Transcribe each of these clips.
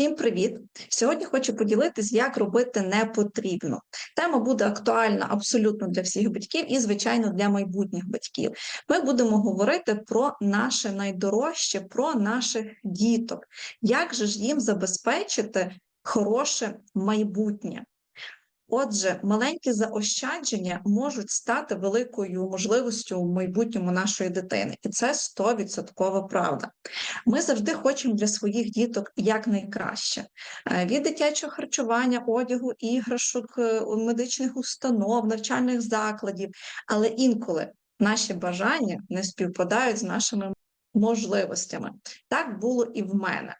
Всім привіт! Сьогодні хочу поділитись, як робити не потрібно. Тема буде актуальна абсолютно для всіх батьків і, звичайно, для майбутніх батьків. Ми будемо говорити про наше найдорожче, про наших діток. Як же ж їм забезпечити хороше майбутнє? Отже, маленькі заощадження можуть стати великою можливістю в майбутньому нашої дитини, і це 100% правда. Ми завжди хочемо для своїх діток якнайкраще Е, від дитячого харчування, одягу, іграшок, е, медичних установ, навчальних закладів, але інколи наші бажання не співпадають з нашими можливостями. Так було і в мене.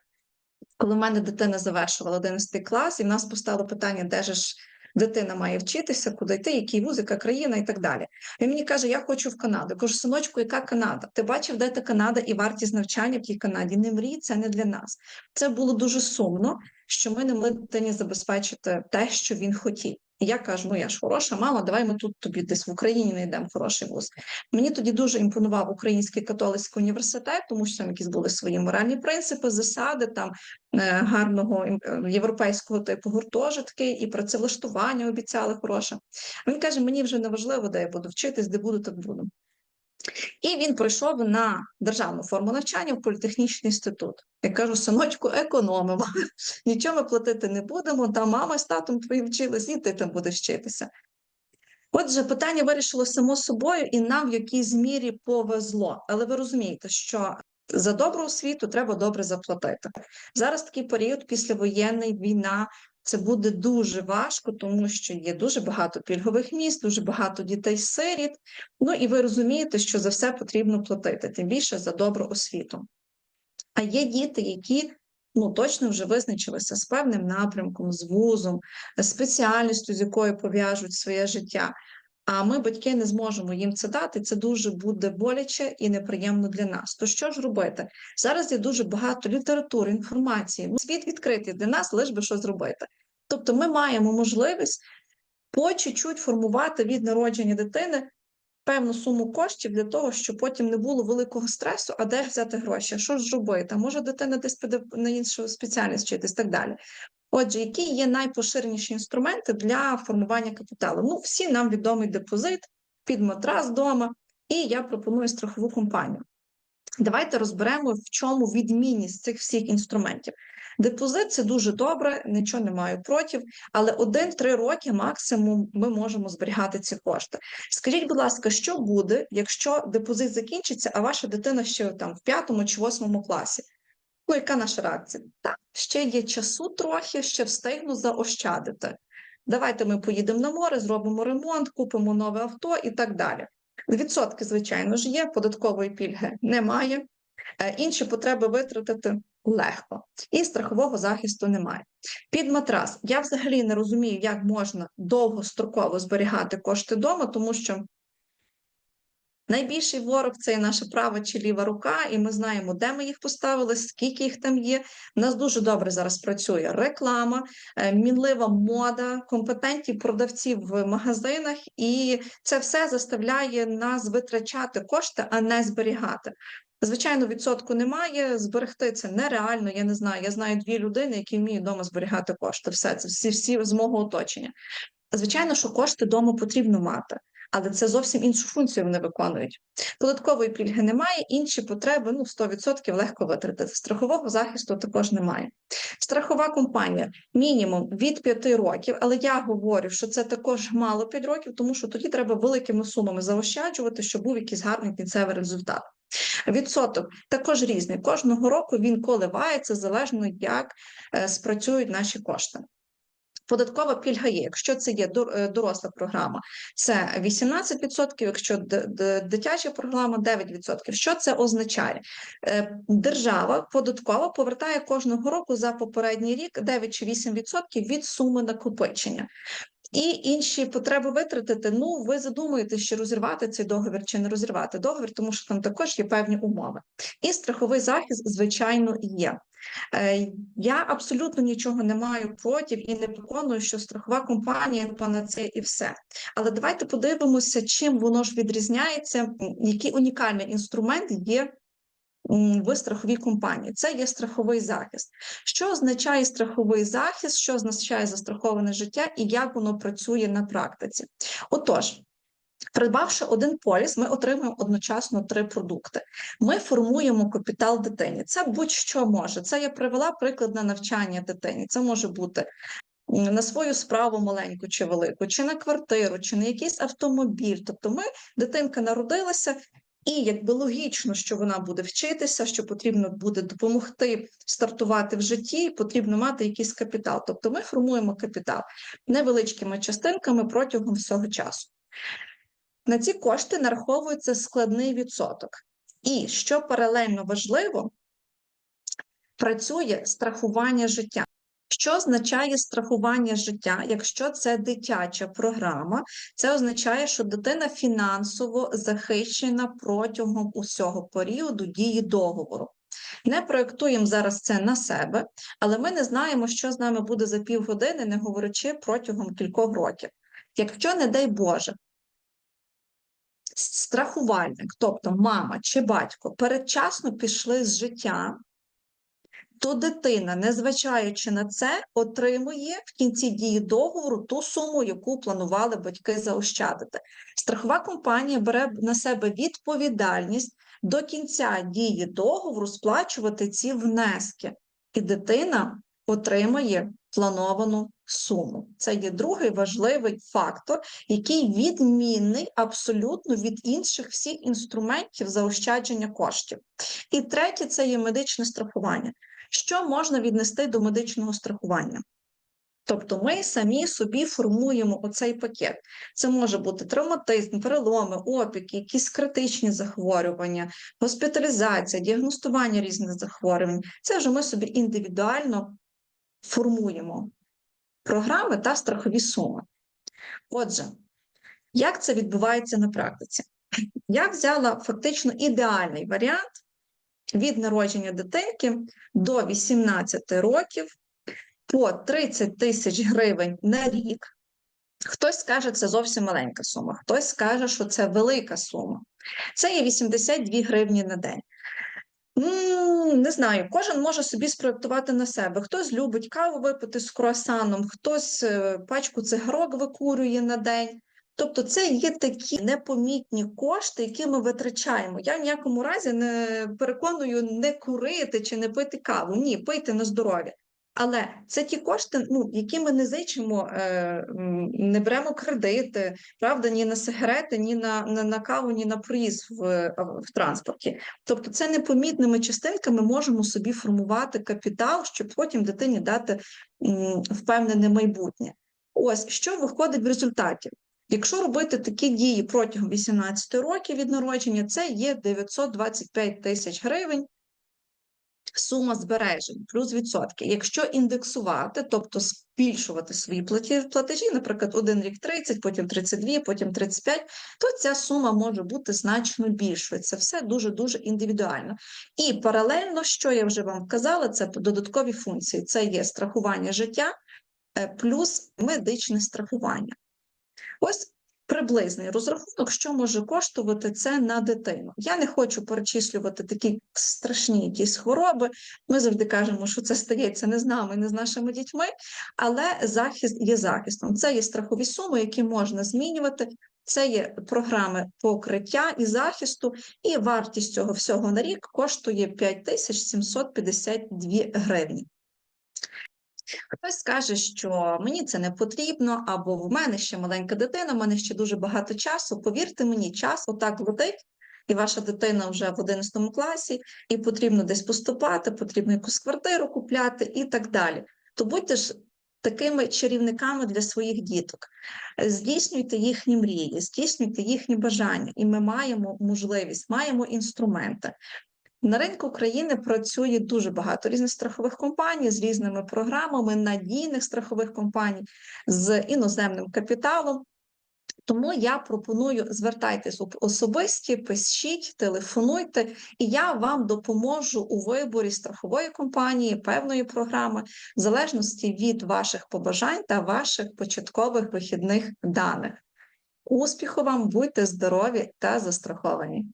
Коли в мене дитина завершувала 11 клас, і в нас постало питання, де ж дитина має вчитися, куди йти, який вуз, яка країна і так далі. Він мені каже: Я хочу в Канаду. Я кажу, синочку, яка Канада? Ти бачив, де та Канада і вартість навчання в тій Канаді? Не мрій, це не для нас. Це було дуже сумно, що ми не могли дитині забезпечити те, що він хотів. Я кажу: ну я ж хороша мама, давай ми тут тобі десь в Україні знайдемо хороший вуз. Мені тоді дуже імпонував Український католицький університет, тому що там якісь були свої моральні принципи, засади там е, гарного е, європейського типу гуртожитки і працевлаштування обіцяли хороше. Він каже: мені вже не важливо, де я буду вчитись, де буду, так буду. І він прийшов на державну форму навчання в політехнічний інститут. Я кажу, синочку, економимо, нічого ми платити не будемо. Там мама з татом твої вчились, і ти там будеш вчитися. Отже, питання вирішило само собою, і нам в якійсь мірі повезло. Але ви розумієте, що за добру освіту треба добре заплатити. Зараз такий період післявоєнний війна. Це буде дуже важко, тому що є дуже багато пільгових міст, дуже багато дітей-сиріт. Ну і ви розумієте, що за все потрібно платити, тим більше за добру освіту. А є діти, які ну точно вже визначилися з певним напрямком, з вузом, спеціальністю, з якою пов'яжуть своє життя. А ми, батьки, не зможемо їм це дати. Це дуже буде боляче і неприємно для нас. То що ж робити? Зараз є дуже багато літератури, інформації. Світ відкритий для нас, лиш би що зробити. Тобто, ми маємо можливість по чуть-чуть формувати від народження дитини певну суму коштів для того, щоб потім не було великого стресу, а де взяти гроші, що ж робити? А може дитина десь піде на іншу спеціальність вчитись так далі. Отже, які є найпоширеніші інструменти для формування капіталу? Ну, всі нам відомий депозит, під матрас вдома, і я пропоную страхову компанію. Давайте розберемо, в чому відмінність цих всіх інструментів. Депозит це дуже добре, нічого не маю проти, але один-три роки максимум ми можемо зберігати ці кошти. Скажіть, будь ласка, що буде, якщо депозит закінчиться, а ваша дитина ще там в п'ятому чи восьмому класі? Ну, яка наша реакція? Так, ще є часу трохи, ще встигну заощадити. Давайте ми поїдемо на море, зробимо ремонт, купимо нове авто і так далі. Відсотки, звичайно ж, є, податкової пільги немає. Е, Інші потреби витратити легко, і страхового захисту немає. Під матрас я взагалі не розумію, як можна довгостроково зберігати кошти вдома, тому що найбільший ворог це наша права чи ліва рука, і ми знаємо, де ми їх поставили, скільки їх там є. У нас дуже добре зараз працює реклама, е, мінлива мода, компетентні продавці в магазинах, і це все заставляє нас витрачати кошти, а не зберігати. Звичайно, відсотку немає. Зберегти це нереально. Я не знаю. Я знаю дві людини, які вміють вдома зберігати кошти. Все це всі, всі з мого оточення. Звичайно, що кошти вдома потрібно мати, але це зовсім іншу функцію вони виконують. Податкової пільги немає, інші потреби ну 100% легко витратити. Страхового захисту також немає. Страхова компанія мінімум від 5 років, але я говорю, що це також мало 5 років, тому що тоді треба великими сумами заощаджувати, щоб був якийсь гарний кінцевий результат. Відсоток також різний. Кожного року він коливається залежно, як е, спрацюють наші кошти. Податкова пільга є. Якщо це є е, доросла програма, це 18%, якщо дитяча програма 9%. Що це означає? Е, Держава податкова повертає кожного року за попередній рік 9 чи 8% від суми накопичення. І інші потреби витратити. Ну, ви задумуєтесь, чи розірвати цей договір, чи не розірвати договір, тому що там також є певні умови. І страховий захист, звичайно, є. Е, Я абсолютно нічого не маю проти і не переконую, що страхова компанія панацея і все. Але давайте подивимося, чим воно ж відрізняється, який унікальний інструмент є в страховій компанії. Це є страховий захист. Що означає страховий захист, що означає застраховане життя і як воно працює на практиці? Отож. Придбавши один поліс, ми отримуємо одночасно три продукти. Ми формуємо капітал дитині. Це будь-що може. Це я привела приклад на навчання дитині. Це може бути на свою справу маленьку чи велику, чи на квартиру, чи на якийсь автомобіль. Тобто, ми дитинка народилася, і якби логічно, що вона буде вчитися, що потрібно буде допомогти стартувати в житті, потрібно мати якийсь капітал. Тобто, ми формуємо капітал невеличкими частинками протягом всього часу. На ці кошти нараховується складний відсоток. І що паралельно важливо, працює страхування життя. Що означає страхування життя? Якщо це дитяча програма, це означає, що дитина фінансово захищена протягом усього періоду дії договору. Не проєктуємо зараз це на себе, але ми не знаємо, що з нами буде за півгодини, не говорячи протягом кількох років. Якщо, не дай Боже, страхувальник, тобто мама чи батько, передчасно пішли з життя, то дитина, незважаючи на це, отримує в кінці дії договору ту суму, яку планували батьки заощадити. Страхова компанія бере на себе відповідальність до кінця дії договору сплачувати ці внески, і дитина отримає плановану суму. Це є другий важливий фактор, який відмінний абсолютно від інших всіх інструментів заощадження коштів. І третє це є медичне страхування. Що можна віднести до медичного страхування? Тобто ми самі собі формуємо оцей пакет. Це може бути травматизм, переломи, опіки, якісь критичні захворювання, госпіталізація, діагностування різних захворювань. Це вже ми собі індивідуально формуємо програми та страхові суми. Отже, як це відбувається на практиці? Я взяла фактично ідеальний варіант від народження дитинки до 18 років по 30 тисяч гривень на рік. Хтось скаже, це зовсім маленька сума, хтось скаже, що це велика сума. Це є 82 гривні на день. Не знаю, кожен може собі спроектувати на себе. Хтось любить каву випити з круасаном, хтось е, пачку цигарок викурює на день. Тобто, це є такі непомітні кошти, які ми витрачаємо. Я в ніякому разі не переконую не курити чи не пити каву. Ні, пийте на здоров'я. Але це ті кошти, ну, які ми не зичимо, е, не беремо кредити, правда, ні на сигарети, ні на на, на каву, ні на проїзд в, в транспорті. Тобто, це непомітними частинками можемо собі формувати капітал, щоб потім дитині дати впевнене майбутнє. Ось що виходить в результаті. Якщо робити такі дії протягом 18 років від народження, це є 925 тисяч гривень сума збережень плюс відсотки. Якщо індексувати, тобто збільшувати свої платежі, наприклад, один рік 30, потім 32, потім 35, то ця сума може бути значно більшою. Це все дуже-дуже індивідуально. І паралельно, що я вже вам казала, це додаткові функції: це є страхування життя е, плюс медичне страхування. Ось приблизний розрахунок, що може коштувати це на дитину. Я не хочу перечислювати такі страшні якісь хвороби. Ми завжди кажемо, що це стається не з нами, не з нашими дітьми, але захист є захистом. Це є страхові суми, які можна змінювати. Це є програми покриття і захисту, і вартість цього всього на рік коштує 5752 гривні. Хтось скаже, що мені це не потрібно, або в мене ще маленька дитина, в мене ще дуже багато часу. Повірте мені, час отак летить, і ваша дитина вже в 11 класі, і потрібно десь поступати, потрібно якусь квартиру купляти і так далі. То будьте ж такими чарівниками для своїх діток, здійснюйте їхні мрії, здійснюйте їхні бажання, і ми маємо можливість, маємо інструменти. На ринку України працює дуже багато різних страхових компаній з різними програмами, надійних страхових компаній з іноземним капіталом. Тому я пропоную звертайтесь особисті, пишіть, телефонуйте, і я вам допоможу у виборі страхової компанії, певної програми, в залежності від ваших побажань та ваших початкових вихідних даних. Успіху вам, будьте здорові та застраховані!